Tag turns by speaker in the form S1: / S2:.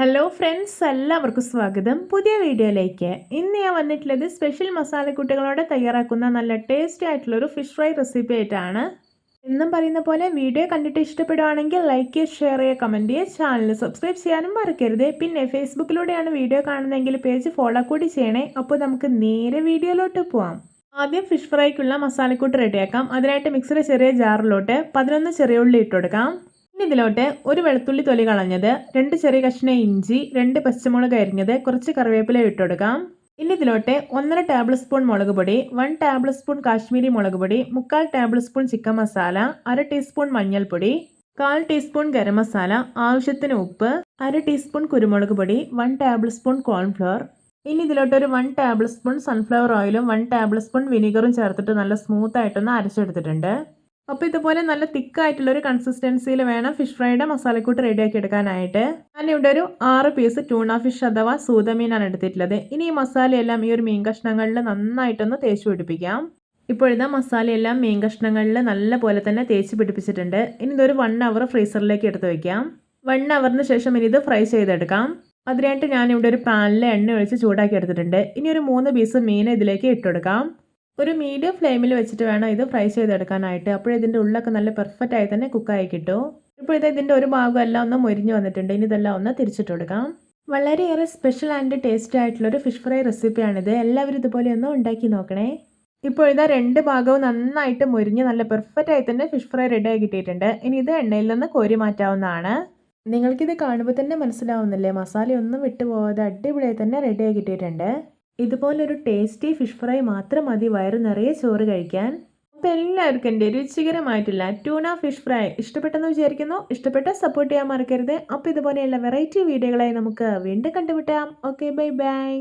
S1: Hello friends എല്ലാവർക്കും സ്വാഗതം. പുതിയ വീഡിയോയിലേക്ക്. ഇന്ന് ഞാൻ വന്നിട്ടുള്ളത് സ്പെഷ്യൽ മസാലക്കൂട്ടുകളോടെ തയ്യാറാക്കുന്ന നല്ല ടേസ്റ്റി ആയിട്ടുള്ളൊരു ഫിഷ് ഫ്രൈ റെസിപ്പി ആയിട്ടാണ്. എന്നും പറയുന്ന പോലെ വീഡിയോ കണ്ടിട്ട് ഇഷ്ടപ്പെടുവാണെങ്കിൽ ലൈക്ക് ചെയ്യുക ഷെയർ ചെയ്യുക കമന്റ് ചെയ്യുക. ചാനൽ സബ്സ്ക്രൈബ് ചെയ്യാനും മറക്കരുത്. പിന്നെ ഫേസ്ബുക്കിലൂടെയാണ് വീഡിയോ കാണുന്നതെങ്കിൽ പേജ് ഫോളോ കൂടി ചെയ്യണേ. അപ്പോൾ നമുക്ക് നേരെ വീഡിയോയിലോട്ട് പോവാം. ആദ്യം ഫിഷ് ഫ്രൈക്കുള്ള മസാലക്കൂട്ട് റെഡിയാക്കാം അതിനായിട്ട് മിക്സിയുടെ ചെറിയ ജാറിലോട്ട് പതിനൊന്ന് ചെറിയ ഉള്ളി ഇട്ട് കൊടുക്കാം. ഇനി ഇതിലോട്ട് ഒരു വെളുത്തുള്ളി തൊലി കളഞ്ഞത് രണ്ട് ചെറിയ കഷ്ണ ഇഞ്ചി രണ്ട് പച്ചമുളക് അരിഞ്ഞത് കുറച്ച് കറിവേപ്പില ഇട്ട് കൊടുക്കാം ഇനി ഇതിലോട്ട് ഒന്നര ടേബിൾ സ്പൂൺ മുളക് പൊടി വൺ ടേബിൾ സ്പൂൺ കാശ്മീരി മുളക് പൊടി മുക്കാൽ ടേബിൾ സ്പൂൺ ചിക്കൻ മസാല അര ടീസ്പൂൺ മഞ്ഞൾപ്പൊടി കാൽ ടീസ്പൂൺ ഗരം മസാല ആവശ്യത്തിന് ഉപ്പ് അര ടീസ്പൂൺ കുരുമുളക് പൊടി വൺ ടേബിൾ സ്പൂൺ കോൺഫ്ലവർ ഇനി ഇതിലോട്ട് ഒരു വൺ ടേബിൾ സ്പൂൺ സൺഫ്ലവർ ഓയിലും വൺ ടേബിൾ സ്പൂൺ വിനീഗറും ചേർത്തിട്ട് നല്ല സ്മൂത്ത് ആയിട്ടൊന്ന് അരച്ചെടുത്തിട്ടുണ്ട്. അപ്പോൾ ഇതുപോലെ നല്ല തിക്കായിട്ടുള്ള ഒരു കൺസിസ്റ്റൻസിയിൽ വേണം ഫിഷ് ഫ്രൈയുടെ മസാലക്കൂട്ട് റെഡിയാക്കി എടുക്കാനായിട്ട്. ഞാനിവിടെ ഒരു ആറ് പീസ് ട്യൂണ ഫിഷ് അഥവാ സൂതമീനാണ് എടുത്തിട്ടുള്ളത്. ഇനി ഈ മസാലയെല്ലാം ഈ ഒരു മീൻ കഷ്ണങ്ങളിൽ നന്നായിട്ടൊന്ന് തേച്ച് പിടിപ്പിക്കാം. ഇപ്പോഴിതാ മസാലയെല്ലാം മീൻ കഷ്ണങ്ങളിൽ നല്ല പോലെ തന്നെ തേച്ച് പിടിപ്പിച്ചിട്ടുണ്ട്. ഇനി ഇതൊരു വൺ അവർ ഫ്രീസറിലേക്ക് എടുത്ത് വയ്ക്കാം വൺ അവറിന് ശേഷം ഇനി ഇത് ഫ്രൈ ചെയ്തെടുക്കാം. അതിനായിട്ട് ഞാനിവിടെ ഒരു പാനിൽ എണ്ണ ഒഴിച്ച് ചൂടാക്കി എടുത്തിട്ടുണ്ട്. ഇനി ഒരു മൂന്ന് പീസ് മീൻ ഇതിലേക്ക് ഇട്ടുകൊടുക്കാം ഒരു മീഡിയം ഫ്ലെയിമിൽ വെച്ചിട്ട് വേണം ഇത് ഫ്രൈ ചെയ്തെടുക്കാനായിട്ട്. അപ്പോൾ ഇതിന്റെ ഉള്ളൊക്കെ നല്ല പെർഫെക്റ്റ് ആയി തന്നെ കുക്കായി കിട്ടും. ഇപ്പോൾ ഇത് ഇതിന്റെ ഒരു ഭാഗം എല്ലാം ഒന്ന് മൊരിഞ്ഞ് വന്നിട്ടുണ്ട്. ഇനി ഇതെല്ലാം ഒന്ന് തിരിച്ചിട്ട് കൊടുക്കാം. വളരെയേറെ സ്പെഷ്യൽ ആൻഡ് ടേസ്റ്റി ആയിട്ടുള്ളൊരു ഫിഷ് ഫ്രൈ റെസിപ്പിയാണിത് എല്ലാവരും ഇതുപോലെ ഒന്ന് ഉണ്ടാക്കി നോക്കണേ. ഇപ്പോൾ ഇതാ രണ്ട് ഭാഗവും നന്നായിട്ട് മുരിഞ്ഞ് നല്ല പെർഫെക്റ്റ് ആയി തന്നെ ഫിഷ് ഫ്രൈ റെഡി ആയി കിട്ടിയിട്ടുണ്ട്. ഇനി ഇത് എണ്ണയിൽ നിന്ന് കോരി മാറ്റാവുന്നതാണ്. നിങ്ങൾക്കിത് കാണുമ്പോൾ തന്നെ മനസ്സിലാവുന്നില്ലേ? മസാലയൊന്നും വിട്ടുപോകാതെ അടിപൊളിയായി തന്നെ റെഡിയായി കിട്ടിയിട്ടുണ്ട്. ഇതുപോലൊരു ടേസ്റ്റി ഫിഷ് ഫ്രൈ മാത്രം മതി. വയറ് നിറയെ ചോറ് കഴിക്കാൻ. അപ്പോൾ എല്ലാവർക്കും എന്റെ രുചികരമായിട്ടുള്ള ട്യൂണ ഫിഷ് ഫ്രൈ ഇഷ്ടപ്പെട്ടെന്ന് വിചാരിക്കുന്നു. ഇഷ്ടപ്പെട്ട സപ്പോർട്ട് ചെയ്യാൻ മറക്കരുത്. അപ്പോൾ ഇതുപോലെയുള്ള വെറൈറ്റി വീഡിയോകളായി നമുക്ക് വീണ്ടും കണ്ടുമുട്ടാം. Okay bye bye.